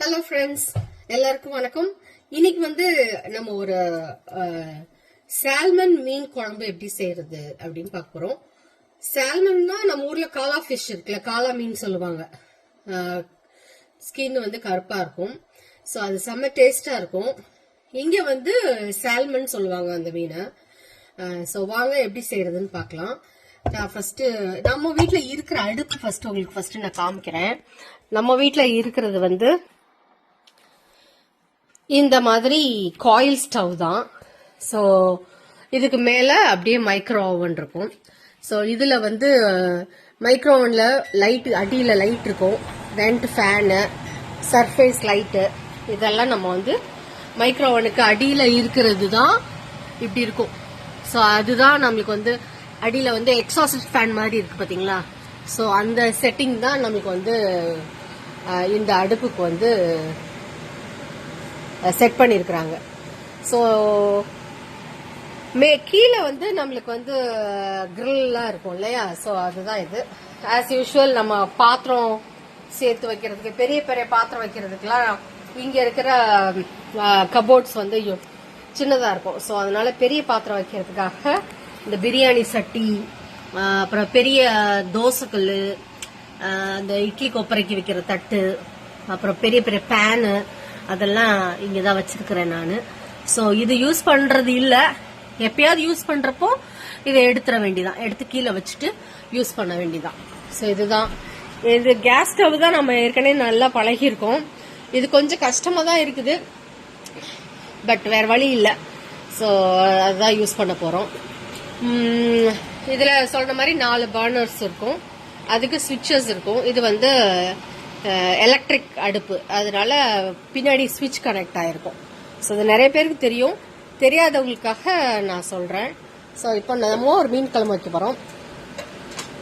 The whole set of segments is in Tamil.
ஹலோ ஃப்ரெண்ட்ஸ் எல்லாருக்கும் வணக்கம். இன்னைக்கு வந்து நம்ம ஒரு சால்மன் மீன் குழம்பு எப்படி செய்யறது அப்படின்னு பார்க்க போறோம். சால்மன்னா நம்ம ஊர்ல காலா ஃபிஷ் இருக்குல்ல காலா மீன் சொல்லுவாங்க. ஸ்கின் வந்து கருப்பா இருக்கும். ஸோ அது செம்ம டேஸ்டா இருக்கும். இங்க வந்து சால்மன் சொல்லுவாங்க அந்த மீனை. ஸோ வாங்க எப்படி செய்யறதுன்னு பார்க்கலாம். நான் ஃபர்ஸ்ட் நம்ம வீட்டில் இருக்கிற அடுப்பு ஃபர்ஸ்ட் உங்களுக்கு ஃபர்ஸ்ட் நான் காமிக்கிறேன். நம்ம வீட்டில் இருக்கிறது வந்து இந்த மாதிரி காயில் ஸ்டவ் தான். ஸோ இதுக்கு மேலே அப்படியே மைக்ரோ ஓவன் இருக்கும். ஸோ இதில் வந்து மைக்ரோ ஓவனில் லைட் அடியில் லைட் இருக்கும். வெண்ட் ஃபேனு சர்ஃபேஸ் லைட்டு இதெல்லாம் நம்ம வந்து மைக்ரோ ஓவனுக்கு அடியில் இருக்கிறது தான் இப்படி இருக்கும். ஸோ அதுதான் நம்மளுக்கு வந்து அடியில் வந்து எக்ஸாஸ்ட் ஃபேன் மாதிரி இருக்குது பார்த்தீங்களா ஸோ அந்த செட்டிங் தான் நம்மளுக்கு வந்து uh, இந்த அடுப்புக்கு வந்து செட் பண்ணியிருக்கிறாங்க ஸோ மே கீழே வந்து நம்மளுக்கு வந்து கிரில்லாம் இருக்கும் இல்லையா? ஸோ அதுதான் இது. ஆஸ் யூஷுவல் நம்ம பாத்திரம் சேர்த்து வைக்கிறதுக்கு பெரிய பெரிய பாத்திரம் வைக்கிறதுக்குலாம் இங்கே இருக்கிற கபோர்ட்ஸ் வந்து சின்னதாக இருக்கும். ஸோ அதனால பெரிய பாத்திரம் வைக்கிறதுக்காக இந்த பிரியாணி சட்டி அப்புறம் பெரிய தோசைக்கல் அந்த இட்லி கொப்பரைக்கு வைக்கிற தட்டு அப்புறம் பெரிய பெரிய பேனு அதெல்லாம் இங்கே தான் வச்சிருக்கிறேன் நான். ஸோ இது யூஸ் பண்ணுறது இல்லை. எப்பயாவது யூஸ் பண்ணுறப்போ இதை எடுத்துட வேண்டிதான். எடுத்து கீழே வச்சுட்டு யூஸ் பண்ண வேண்டிதான். ஸோ இதுதான். இது கேஸ் ஸ்டவ் தான் நம்ம ஏற்கனவே நல்லா பழகியிருக்கோம். இது கொஞ்சம் கஷ்டமாக தான் இருக்குது. பட் வேற வழி இல்லை. ஸோ அதுதான் யூஸ் பண்ண போகிறோம் இதில் சொல்கிற மாதிரி நாலு பர்னர்ஸ் இருக்கும். அதுக்கு சுவிட்சஸ் இருக்கும். இது வந்து எலக்ட்ரிக் அடுப்பு. அதனால பின்னாடி சுவிட்ச் கனெக்ட் ஆயிருக்கும். ஸோ அது நிறைய பேருக்கு தெரியும். தெரியாதவங்களுக்காக நான் சொல்கிறேன் ஸோ இப்போ நம்ம ஒரு மீன் குழம்பு வைக்க போகிறோம்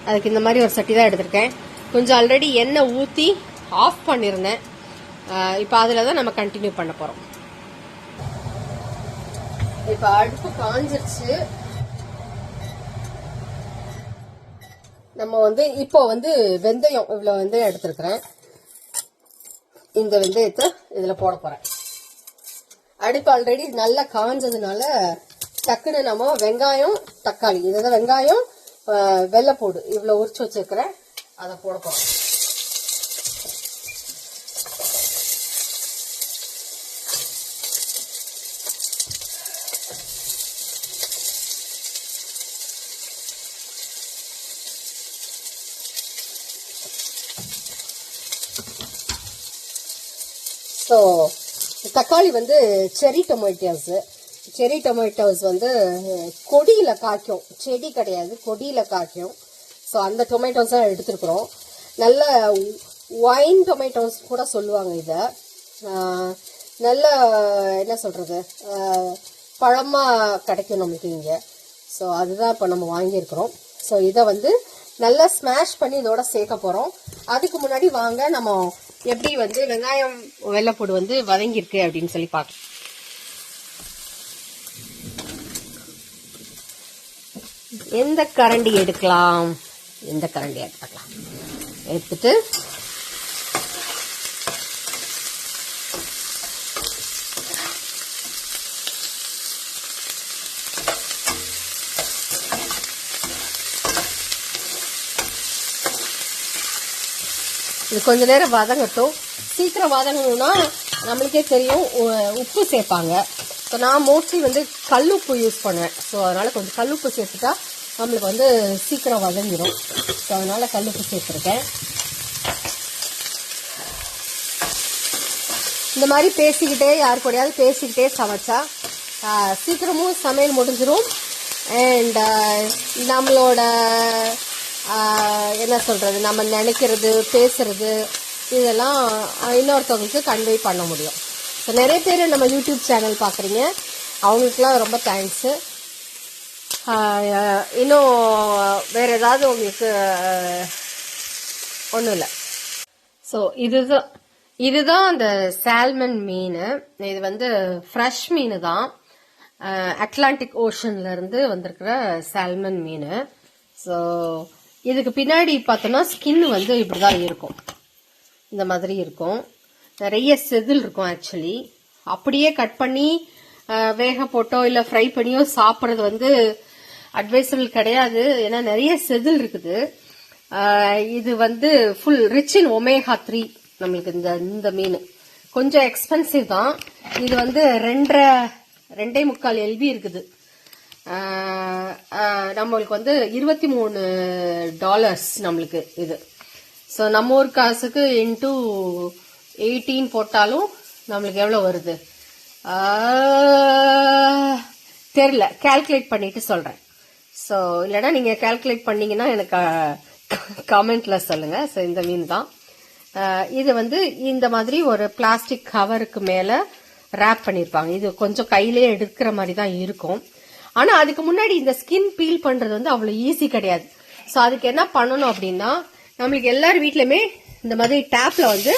அதுக்கு இந்த மாதிரி ஒரு சட்டி தான் எடுத்திருக்கேன். கொஞ்சம் ஆல்ரெடி எண்ணெய் ஊற்றி ஆஃப் பண்ணியிருந்தேன் இப்போ அதில் தான் நம்ம கண்டினியூ பண்ண போகிறோம் இப்போ அடுப்பு காஞ்சிருச்சு. நம்ம வந்து இப்போ வந்து வெந்தயம் இவ்வளோ வந்து எடுத்திருக்கிறேன். இந்த வெந்தயத்தை இதில் போட போகிறேன் அடுப்பு ஆல்ரெடி நல்லா காஞ்சதுனால டக்குன்னு நம்ம வெங்காயம் தக்காளி இதை வெங்காயம் வெள்ளை வெள்ளைப்பூடு இவ்வளோ உரிச்சு வச்சிருக்கிறேன். அதை போட போகிறோம் ஸோ தக்காளி வந்து செரி டொமேட்டோஸு செரி டொமேட்டோஸ் வந்து கொடியில் காய்க்கும். செடி கிடையாது கொடியில் காய்க்கும். ஸோ அந்த டொமேட்டோஸ் தான் எடுத்துருக்குறோம். நல்ல ஒயின் டொமேட்டோஸ் கூட சொல்லுவாங்க இதை. நல்ல என்ன சொல்கிறது பழமாக கிடைக்கும் நமக்கு இங்கே. ஸோ அதுதான் இப்போ நம்ம வாங்கியிருக்கிறோம். ஸோ இதை வந்து நல்லா ஸ்மாஷ் பண்ணி இதோட சேர்க்க போகிறோம் அதுக்கு முன்னாடி வாங்க நம்ம எப்படி வந்து வெங்காயம் வெள்ளைப்பூடு வந்து வதங்கியிருக்கு அப்படின்னு சொல்லி பார்க்கலாம் எந்த கரண்டி எடுக்கலாம்? எந்த கரண்டி எடுத்துக்கலாம்? எடுத்துட்டு இது கொஞ்ச நேரம் வதங்கட்டும். சீக்கிரம் வதங்கணும்னா நம்மளுக்கே தெரியும் உப்பு சேர்ப்பாங்க. ஸோ நான் மோஸ்ட்லி வந்து கல்லுப்பு யூஸ் பண்ணுவேன். ஸோ அதனால் கொஞ்சம் கல்லுப்பு சேர்த்துட்டா நம்மளுக்கு வந்து சீக்கிரம் வதங்கிடும் ஸோ அதனால் கல்லுப்பு சேர்த்துருக்கேன். இந்த மாதிரி பேசிக்கிட்டே யார் கூடயாவது பேசிக்கிட்டே சமைச்சா சீக்கிரமும் சமையல் முடிஞ்சிடும் அண்ட் நம்மளோட என்ன சொல்கிறது நம்ம நினைக்கிறது பேசுகிறது இதெல்லாம் இன்னொருத்தவங்களுக்கு கன்வே பண்ண முடியும். ஸோ நிறைய பேர் நம்ம யூடியூப் சேனல் பார்க்குறீங்க அவங்களுக்குலாம் ரொம்ப தேங்க்ஸு இன்னும் வேறு ஏதாவது உங்களுக்கு ஒன்றும் இல்லை. ஸோ இதுதான் இதுதான் அந்த சால்மன் மீன். இது வந்து ஃப்ரெஷ் மீன் தான். அட்லாண்டிக் ஓஷன்லேருந்து வந்திருக்கிற சால்மன் மீன். ஸோ இதுக்கு பின்னாடி பார்த்தோன்னா ஸ்கின் வந்து இப்படிதான் இருக்கும். இந்த மாதிரி இருக்கும். நிறைய செதில் இருக்கும் ஆக்சுவலி அப்படியே கட் பண்ணி வேக போட்டோ இல்லை ஃப்ரை பண்ணியோ சாப்பிட்றது வந்து அட்வைசபிள் கிடையாது. ஏன்னா நிறைய செதில் இருக்குது. இது வந்து full rich in omega three நம்மளுக்கு இந்த இந்த மீன். கொஞ்சம் எக்ஸ்பென்சிவ் தான். இது வந்து ரெண்டரை ரெண்டே முக்கால் எல்பி இருக்குது. நம்மளுக்கு வந்து இருபத்தி மூணு டாலர்ஸ் நம்மளுக்கு இது. ஸோ நம்ம ஊர் காசுக்கு இன்டூ எயிட்டீன் போட்டாலும் நம்மளுக்கு எவ்வளோ வருது? தெரில கால்குலேட் பண்ணிட்டு சொல்கிறேன் ஸோ இல்லைன்னா நீங்கள் கால்குலேட் பண்ணிங்கன்னா எனக்கு கமெண்டில் சொல்லுங்கள் ஸோ இந்த மீன் தான். இது வந்து இந்த மாதிரி ஒரு பிளாஸ்டிக் கவருக்கு மேலே ரேப் பண்ணியிருப்பாங்க இது கொஞ்சம் கையிலே எடுக்கிற மாதிரி தான் இருக்கும். ஆனா அதுக்கு முன்னாடி இந்த ஸ்கின் பீல் பண்றது வந்து அவ்வளவு ஈஸி கிடையாது. ஸோ அதுக்கு என்ன பண்ணணும் அப்படின்னா நம்மளுக்கு எல்லார் வீட்லையுமே இந்த மாதிரி டேப்ல வந்து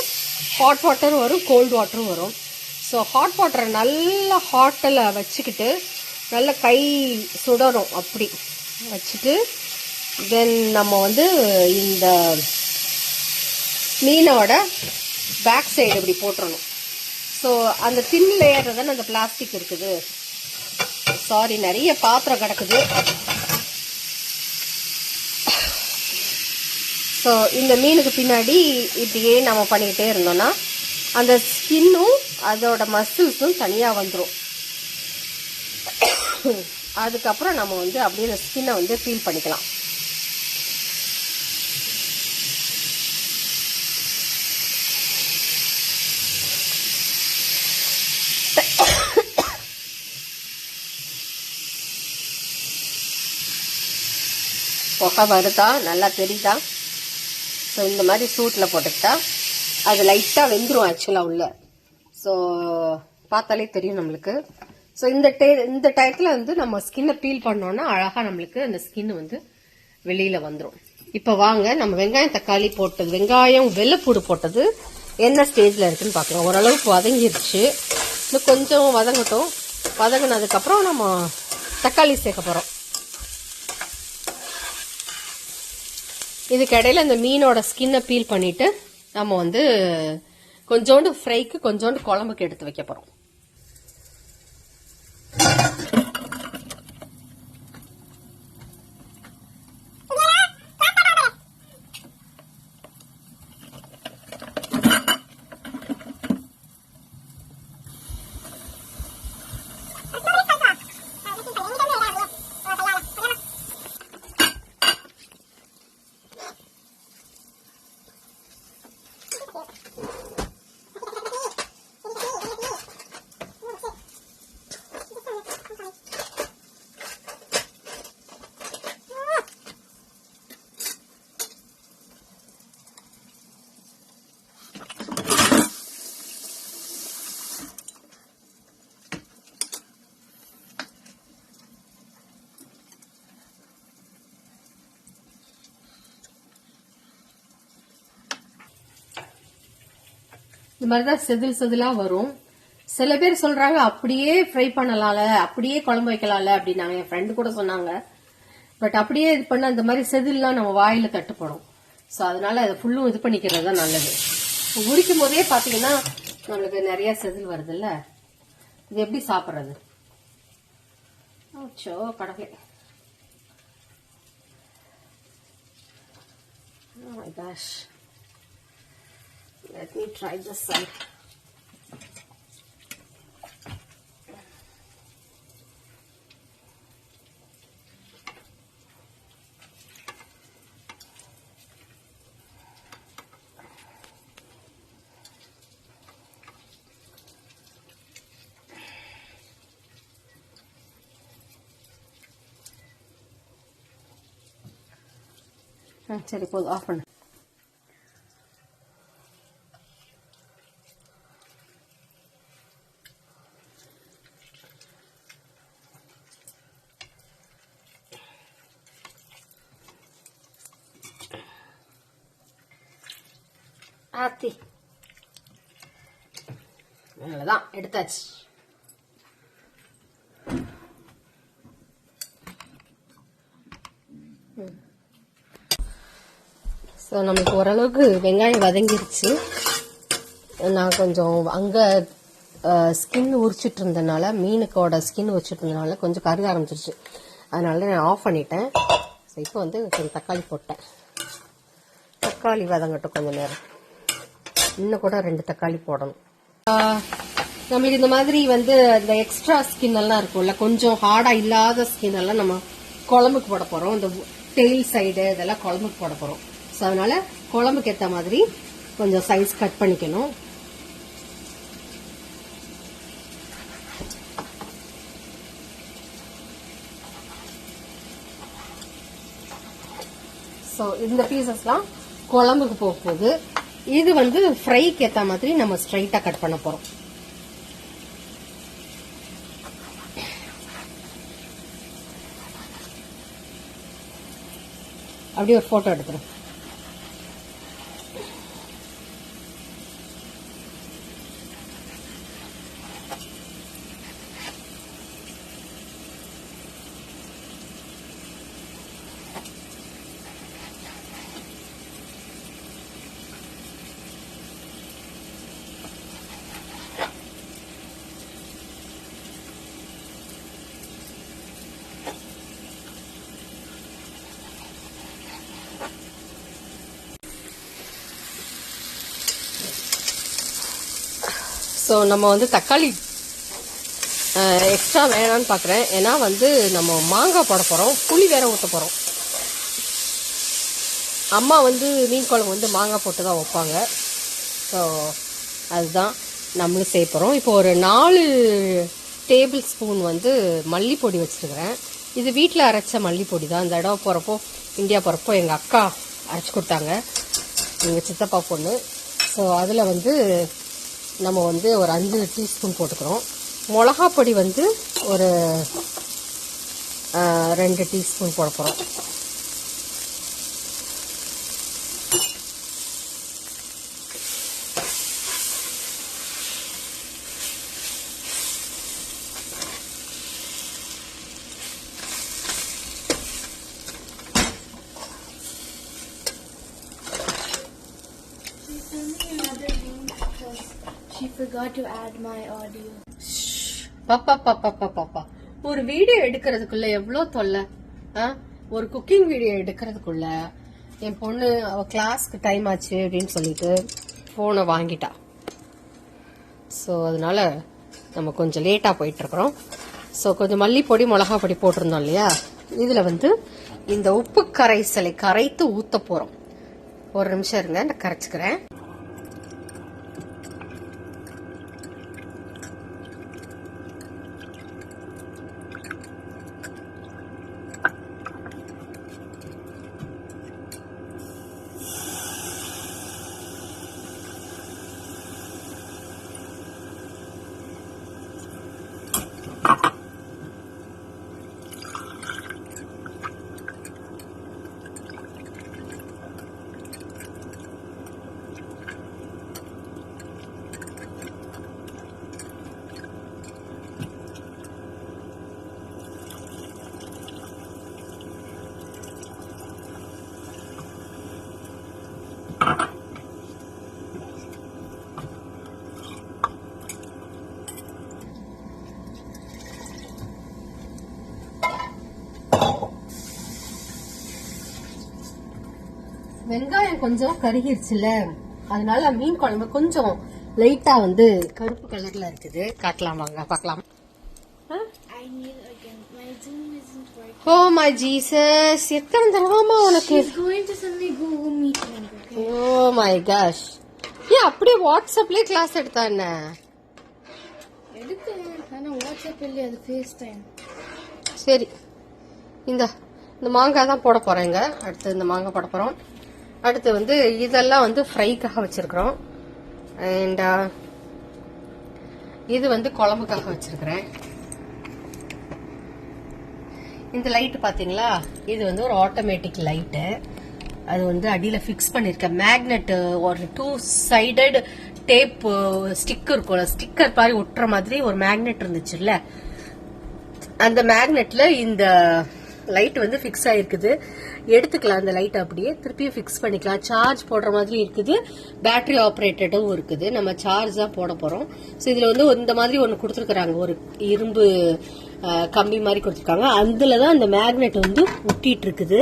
ஹாட் வாட்டரும் வரும் கோல்டு வாட்டரும் வரும். ஸோ ஹாட் வாட்டரை நல்லா ஹாட்டில் வச்சுக்கிட்டு நல்லா கை சுடணும் அப்படி. வச்சுட்டு தென் நம்ம வந்து இந்த மீனோட பேக் சைடு இப்படி போட்டுறணும். ஸோ அந்த தின் லேயரில் தானே அந்த பிளாஸ்டிக் இருக்குது? சாரி நிறைய பாத்திரம் கிடக்குது. ஸோ இந்த மீனுக்கு பின்னாடி இப்படியே நம்ம பண்ணிக்கிட்டே இருந்தோம்னா அந்த ஸ்கின்னும் அதோட மசில்ஸும் தனியாக வந்துடும் அதுக்கப்புறம் நம்ம வந்து அப்படியே அந்த ஸ்கின்னை வந்து ஃபீல் பண்ணிக்கலாம். புகை வருதா? நல்லா தெரியுதா? ஸோ இந்த மாதிரி சூட்டில் போட்டுக்கிட்டா அது லைட்டாக வெந்துடும் ஆக்சுவலாக உள்ள. ஸோ பார்த்தாலே தெரியும் நம்மளுக்கு. ஸோ இந்த டே இந்த டயத்தில் வந்து நம்ம ஸ்கின்னை பீல் பண்ணோன்னா அழகாக நம்மளுக்கு அந்த ஸ்கின் வந்து வெளியில் வந்துடும் இப்போ வாங்க நம்ம வெங்காயம் தக்காளி போட்டது வெங்காயம் வெள்ளைப்பூடு போட்டது என்ன ஸ்டேஜில் இருக்குன்னு பார்க்கலாம். ஓரளவுக்கு வதங்கிருச்சு. இன்னும் கொஞ்சம் வதங்கட்டும். வதங்கினதுக்கப்புறம் நம்ம தக்காளி சேர்க்க போகிறோம் இதுக்கு இடையில இந்த மீனோட ஸ்கின்னை பீல் பண்ணிட்டு நம்ம வந்து கொஞ்சோண்டு ஃப்ரைக்கு கொஞ்சோண்டு குழம்புக்கு எடுத்து வைக்க போகிறோம் இந்த மாதிரி தான் செதில் செதிலா வரும். சில பேர் சொல்றாங்க அப்படியே ஃப்ரை பண்ணலாம்ல அப்படியே குழம்பு வைக்கலாம்ல அப்படின்னாங்க. என் ஃப்ரெண்டு கூட சொன்னாங்க. பட் அப்படியே இது பண்ண அந்த மாதிரி செதில்லாம் நம்ம வாயில தட்டுப்படும். ஸோ அதனால அதை ஃபுல்லும் இது பண்ணிக்கிறது தான் நல்லது. உரிக்கும் போதே பார்த்தீங்கன்னா நம்மளுக்கு நிறைய செதில் வருதுல்ல. இது எப்படி சாப்பிட்றது? அச்சோ கடவுளே. Oh my gosh. Let me try this side. ചെറിപ്പോൾ ഓഫ് ആണ് எடுத்தாச்சு ஸோ நமக்கு ஓரளவுக்கு வெங்காயம் வதங்கிருச்சு. நான் கொஞ்சம் அங்கே ஸ்கின் உரிச்சிட்டு இருந்தனால மீனுக்கோட ஸ்கின் உரிச்சிட்டு இருந்தனால கொஞ்சம் கருக ஆரம்பிச்சிருச்சு. அதனால நான் ஆஃப் பண்ணிட்டேன். ஸோ இப்போ வந்து கொஞ்சம் தக்காளி போட்டேன். தக்காளி வதங்கட்டும் கொஞ்சம் நேரம். இன்னும் கூட ரெண்டு தக்காளி போடணும். நம்மளுக்கு இந்த மாதிரி வந்து இந்த எக்ஸ்ட்ரா ஸ்கின் எல்லாம் இருக்கும்ல கொஞ்சம் ஹார்டா இல்லாத ஸ்கின் எல்லாம் நம்ம குழம்புக்கு போட போறோம். இந்த டெயில் சைடு இதெல்லாம் குழம்புக்கு போட போறோம். ஸோ அதனால குழம்புக்கு ஏற்ற மாதிரி கொஞ்சம் சைஸ் கட் பண்ணிக்கணும். ஸோ இந்த பீசஸ்லாம் குழம்புக்கு போக போகுது இது வந்து ஃப்ரைக்கு ஏற்ற மாதிரி நம்ம ஸ்ட்ரைட்டாக கட் பண்ண போகிறோம் அப்படியே ஒரு ஃபோட்டோ எடுத்துரும் ஸோ நம்ம வந்து தக்காளி எக்ஸ்ட்ரா வேணான்னு பார்க்குறேன் ஏன்னா வந்து நம்ம மாங்காய் போட போகிறோம் புளி வேற ஊற்ற போகிறோம் அம்மா வந்து மீன் குழம்பு வந்து மாங்காய் போட்டு தான் வைப்பாங்க. ஸோ அதுதான் நம்மளும் செய்ய போகிறோம் இப்போ ஒரு நாலு டேபிள் ஸ்பூன் வந்து மல்லிப்பொடி வச்சுருக்கிறேன். இது வீட்டில் அரைச்ச மல்லிப்பொடி தான். இந்த இடம் போகிறப்போ இந்தியா போகிறப்போ எங்கள் அக்கா அரைச்சி கொடுத்தாங்க. எங்கள் சித்தப்பா பொண்ணு. ஸோ அதில் வந்து நம்ம வந்து ஒரு அஞ்சு டீஸ்பூன் போட்டுக்கிறோம். மிளகா பொடி வந்து ஒரு ரெண்டு டீஸ்பூன் போட போகிறோம் forgot to add my audio. பாப்பா பாப்பா பாப்பா பாப்பா ஒரு வீடியோ எடுக்கிறதுக்குள்ள எவ்வளோ தொல்லை? ஆ? ஒரு குக்கிங் வீடியோ எடுக்கிறதுக்குள்ள என் பொண்ணு அவ கிளாஸ்க்கு டைம் ஆச்சு அப்படின்னு சொல்லிட்டு ஃபோனை வாங்கிட்டா. ஸோ அதனால நம்ம கொஞ்சம் லேட்டாக போயிட்டு இருக்கிறோம் ஸோ கொஞ்சம் மல்லிப்பொடி மிளகா பொடி போட்டிருந்தோம் இல்லையா? இதில் வந்து இந்த உப்பு கரைசலை கரைத்து ஊற்ற போகிறோம் ஒரு நிமிஷம் இருங்க நான் கரைச்சிக்கிறேன். வெங்காயம் கொஞ்சம் கருகிருச்சுல. அதனால மீன் குழம்பு கொஞ்சம் லைட்டா வந்து கருப்பு கலர்ல இருக்குது. காட்டலாம் வாங்க பார்க்கலாம். ஓ மை ஜீசஸ் எத்தனை தடவாமா உனக்கு? ஓ மை காஷ் ஏன் அப்படியே வாட்ஸ்அப்லயே கிளாஸ் எடுத்தா என்ன? சரி. இந்த இந்த மாங்காய் தான் போட போறேங்க. அடுத்து இந்த மாங்காய் போட போறோம். அடுத்து வந்து இதெல்லாம் வந்து ஃப்ரைக்காக வச்சிருக்கிறோம். அண்ட் uh, இது வந்து குழம்புக்காக வச்சிருக்கிறேன். இந்த லைட் பார்த்தீங்களா இது வந்து ஒரு ஆட்டோமேட்டிக் லைட்டு அது வந்து அடியில் ஃபிக்ஸ் பண்ணியிருக்கேன் மேக்னெட்டு ஒரு டூ சைடட் டேப் ஸ்டிக்கர் இருக்கும்ல ஸ்டிக்கர் மாதிரி ஒட்டுற மாதிரி ஒரு மேக்னெட் இருந்துச்சுல்ல. அந்த மேக்னெட்டில் இந்த லைட் வந்து ஃபிக்ஸ் ஆகிருக்குது எடுத்துக்கலாம் அந்த லைட் அப்படியே. திருப்பியும் ஃபிக்ஸ் பண்ணிக்கலாம். சார்ஜ் போடுற மாதிரி இருக்குது. பேட்டரி ஆப்ரேட்டடும் இருக்குது. நம்ம சார்ஜ் தான் போட போகிறோம் ஸோ இதில் வந்து இந்த மாதிரி ஒன்று கொடுத்துருக்குறாங்க. ஒரு இரும்பு கம்பி மாதிரி கொடுத்துருக்காங்க. அதில் தான் அந்த மேக்னெட் வந்து ஒட்டிட்டு இருக்குது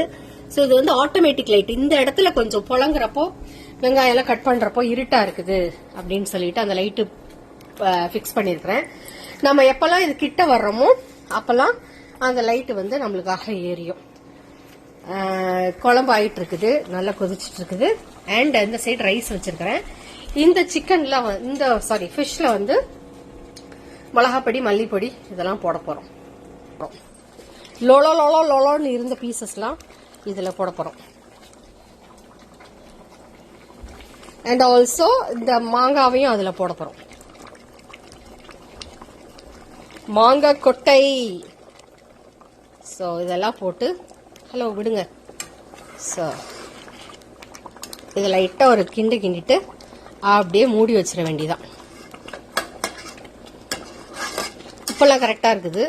ஸோ இது வந்து ஆட்டோமேட்டிக் லைட் இந்த இடத்துல கொஞ்சம் புழங்குறப்போ வெங்காயம் எல்லாம் கட் பண்ணுறப்போ இருட்டாக இருக்குது அப்படின்னு சொல்லிட்டு அந்த லைட்டு ஃபிக்ஸ் பண்ணியிருக்கிறேன் நம்ம எப்போல்லாம் இது கிட்ட வர்றோமோ அப்போல்லாம் அந்த லைட்டு வந்து நம்மளுக்காக எரியும் குழம்பு ஆயிட்டு இருக்குது நல்லா கொதிச்சுட்டு இருக்குது அண்ட் இந்த சைடு ரைஸ் வச்சிருக்கிறேன். இந்த சிக்கன்ல இந்த சாரி ஃபிஷ்ல வந்து மிளகாப்பொடி மல்லிப்பொடி இதெல்லாம் போட போறோம். லொலோ லொலோ லொலோன்னு இருந்த பீசஸ்லாம் இதில் போட போறோம். அண்ட் ஆல்சோ இந்த மாங்காவையும் அதில் போட போறோம். மாங்காய் கொட்டை. ஸோ இதெல்லாம் போட்டு ஹலோ விடுங்க. ஸோ இது லைட்டாக ஒரு கிண்டு கிண்டிட்டு அப்படியே மூடி வச்சிட வேண்டியதான் இப்போல்லாம் கரெக்டாக இருக்குது.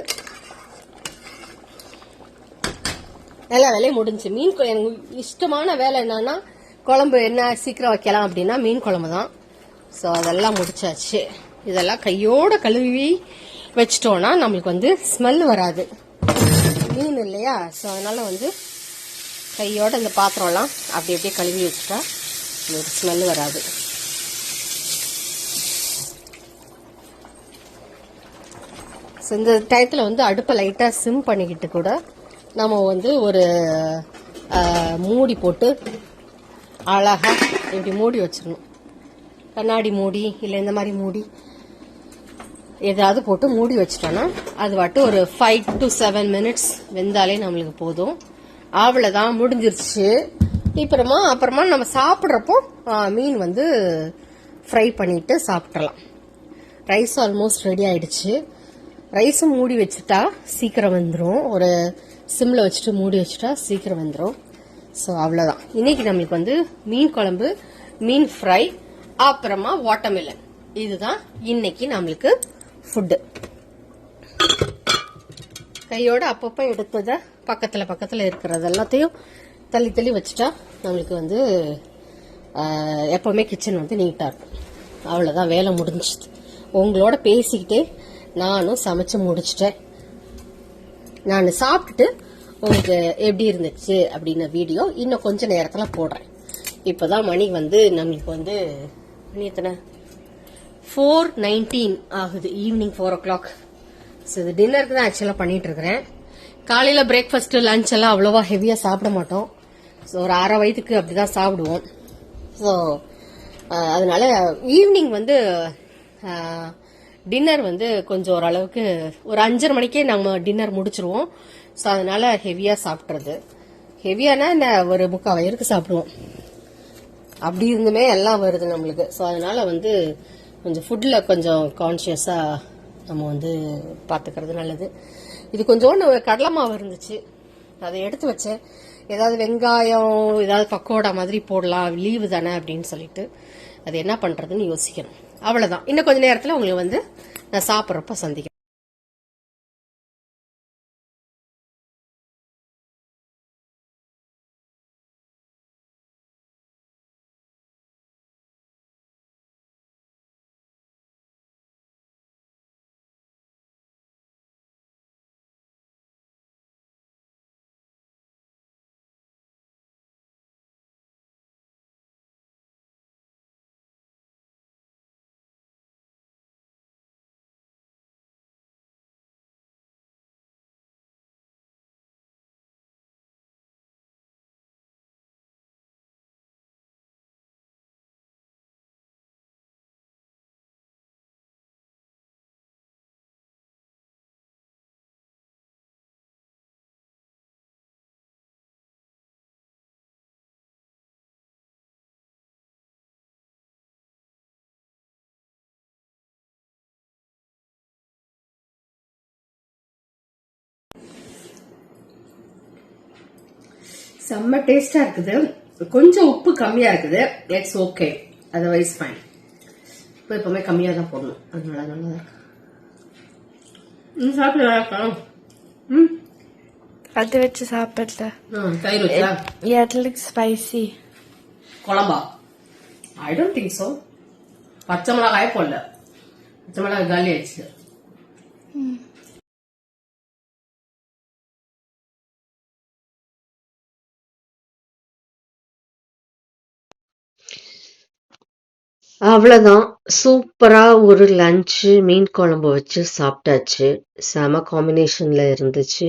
எல்லா வேலையும் முடிஞ்சு. மீன் குழம்பு எனக்கு இஷ்டமான வேலை என்னன்னா குழம்பு என்ன சீக்கிரம் வைக்கலாம் அப்படின்னா மீன் குழம்பு தான். ஸோ அதெல்லாம் முடிச்சாச்சு. இதெல்லாம் கையோட கழுவி வச்சிட்டோன்னா நம்மளுக்கு வந்து ஸ்மெல் வராது. மீன் இல்லையா? ஸோ அதனால் வந்து கையோட இந்த பாத்திரம்லாம் அப்படி அப்படியே கழுவி வச்சுட்டா உங்களுக்கு ஸ்மெல் வராது. ஸோ இந்த டயத்தில் வந்து அடுப்பை லைட்டாக சிம் பண்ணிக்கிட்டு கூட நம்ம வந்து ஒரு மூடி போட்டு அழகாக இப்படி மூடி வச்சிடணும். கண்ணாடி மூடி இல்லை இந்த மாதிரி மூடி ஏதாவது போட்டு மூடி வச்சிட்டோன்னா அது வாட்டு ஒரு ஃபைவ் டு செவன் மினிட்ஸ் வெந்தாலே நம்மளுக்கு போதும். அவ்வளோதான் முடிஞ்சிருச்சு. அப்புறமா அப்புறமா நம்ம சாப்பிட்றப்போ மீன் வந்து ஃப்ரை பண்ணிட்டு சாப்பிட்றலாம் ரைஸ் ஆல்மோஸ்ட் ரெடி ஆயிடுச்சு. ரைஸும் மூடி வச்சுட்டா சீக்கிரம் வந்துடும் ஒரு சிம்மில் வச்சுட்டு மூடி வச்சுட்டா சீக்கிரம் வந்துடும் ஸோ அவ்வளோதான் இன்னைக்கு நம்மளுக்கு வந்து மீன் குழம்பு மீன் ஃப்ரை அப்புறமா வாட்டர்மெலன் இதுதான் இன்னைக்கு நம்மளுக்கு ஃபுட்டு கையோடு அப்பப்போ எடுத்ததை பக்கத்தில் பக்கத்தில் இருக்கிறது எல்லாத்தையும் தள்ளி தள்ளி வச்சுட்டா நம்மளுக்கு வந்து எப்போவுமே கிச்சன் வந்து நீட்டாக இருக்கும். அவ்வளோதான் வேலை முடிஞ்சுது உங்களோட பேசிக்கிட்டே நானும் சமைச்சு முடிச்சிட்டேன். நான் சாப்பிட்டுட்டு உங்களுக்கு எப்படி இருந்துச்சு அப்படின்ன வீடியோ இன்னும் கொஞ்சம் நேரத்தில் போடுறேன். இப்போ தான் மணி வந்து நம்மளுக்கு வந்து மணி எத்தனை? ஃபோர் நைன்டீன் ஆகுது evening four o'clock so இது டின்னருக்கு தான் ஆக்சுவலாக பண்ணிட்டு இருக்கிறேன் காலையில் பிரேக்ஃபாஸ்ட் லஞ்ச் எல்லாம் அவ்வளோவா ஹெவியாக சாப்பிட மாட்டோம். ஸோ ஒரு அரை வயதுக்கு அப்படிதான் சாப்பிடுவோம். ஸோ அதனால ஈவினிங் வந்து டின்னர் வந்து கொஞ்சம் ஓரளவுக்கு ஒரு அஞ்சரை மணிக்கே நம்ம டின்னர் முடிச்சிருவோம். ஸோ அதனால ஹெவியாக சாப்பிட்றது. ஹெவியானா என்ன ஒரு முக்கால் வயிறுக்கு சாப்பிடுவோம். அப்படி இருந்துமே எல்லாம் வருது நம்மளுக்கு. ஸோ அதனால வந்து கொஞ்சம் ஃபுட்டில் கொஞ்சம் கான்ஷியஸாக நம்ம வந்து பார்த்துக்கிறது நல்லது. இது கொஞ்சோண்டு கடலை மாவு இருந்துச்சு. அதை எடுத்து வச்சேன். ஏதாவது வெங்காயம் ஏதாவது பக்கோடா மாதிரி போடலாம். லீவு தானே அப்படின்னு சொல்லிட்டு. அது என்ன பண்ணுறதுன்னு யோசிக்கணும். அவ்வளோதான் இன்னும் கொஞ்சம் நேரத்தில் உங்களுக்கு வந்து நான் சாப்பிட்றப்ப சந்திக்கிறேன். செம்ம டேஸ்டா இருக்குது. கொஞ்சம் உப்பு கம்மியா இருக்குது. இட்ஸ் ஓகே அதர்வைஸ் ஃபைன் இப்போ எப்பவுமே கம்மியா தான் போடணும். அதனால நல்லா இருக்கு. ம் சாப்பிட்டு ம். அது வச்சு சாப்பிடல. ம், தயிர் வச்சா? it looks spicy. குழம்பா? ஐ டோன்ட் திங்க் ஸோ பச்சை மிளகாயே போடல. பச்சை மிளகாய் காலி ஆயிடுச்சு. அவ்வளோதான் சூப்பராக ஒரு லஞ்சு மீன் குழம்பு வச்சு சாப்பிட்டாச்சு. செம காம்பினேஷனில் இருந்துச்சு.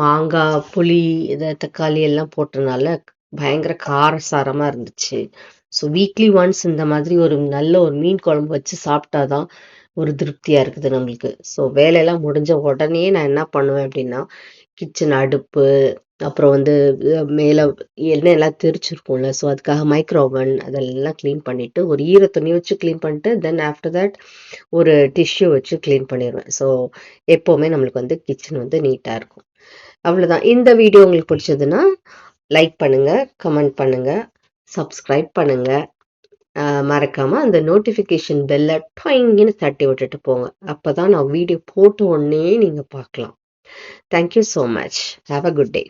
மாங்காய் புளி இதை தக்காளி எல்லாம் போட்டனால பயங்கர காரசாரமா இருந்துச்சு. ஸோ வீக்லி ஒன்ஸ் இந்த மாதிரி ஒரு நல்ல ஒரு மீன் குழம்பு வச்சு சாப்பிட்டாதான் ஒரு திருப்தியாக இருக்குது நம்மளுக்கு. ஸோ வேலையெல்லாம் முடிஞ்ச உடனே நான் என்ன பண்ணுவேன் அப்படின்னா கிச்சன் அடுப்பு அப்புறம் வந்து மேலே எண்ணெய் எல்லாம் தெரிச்சிருக்கும்ல ஸோ அதுக்காக மைக்ரோவன் அதெல்லாம் க்ளீன் பண்ணிட்டு ஒரு ஈர துணி வச்சு க்ளீன் பண்ணிட்டு தென் ஆஃப்டர் தட் ஒரு டிஷ்யூ வச்சு க்ளீன் பண்ணிடுவேன் ஸோ எப்போவுமே நம்மளுக்கு வந்து கிச்சன் வந்து நீட்டாக இருக்கும். அவ்வளோதான் இந்த வீடியோ உங்களுக்கு பிடிச்சதுன்னா லைக் பண்ணுங்கள் கமெண்ட் பண்ணுங்கள் சப்ஸ்கிரைப் பண்ணுங்கள் மறக்காமல் அந்த நோட்டிஃபிகேஷன் பெல்லை டாயிங்னு தட்டி விட்டுட்டு போங்க. அப்போ தான் நான் வீடியோ போட்ட உடனே நீங்கள் பார்க்கலாம். Thank you so much Have a good day